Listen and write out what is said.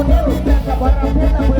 คุณเด้อลูกแฟนกับบอลเราเพชรตะเบื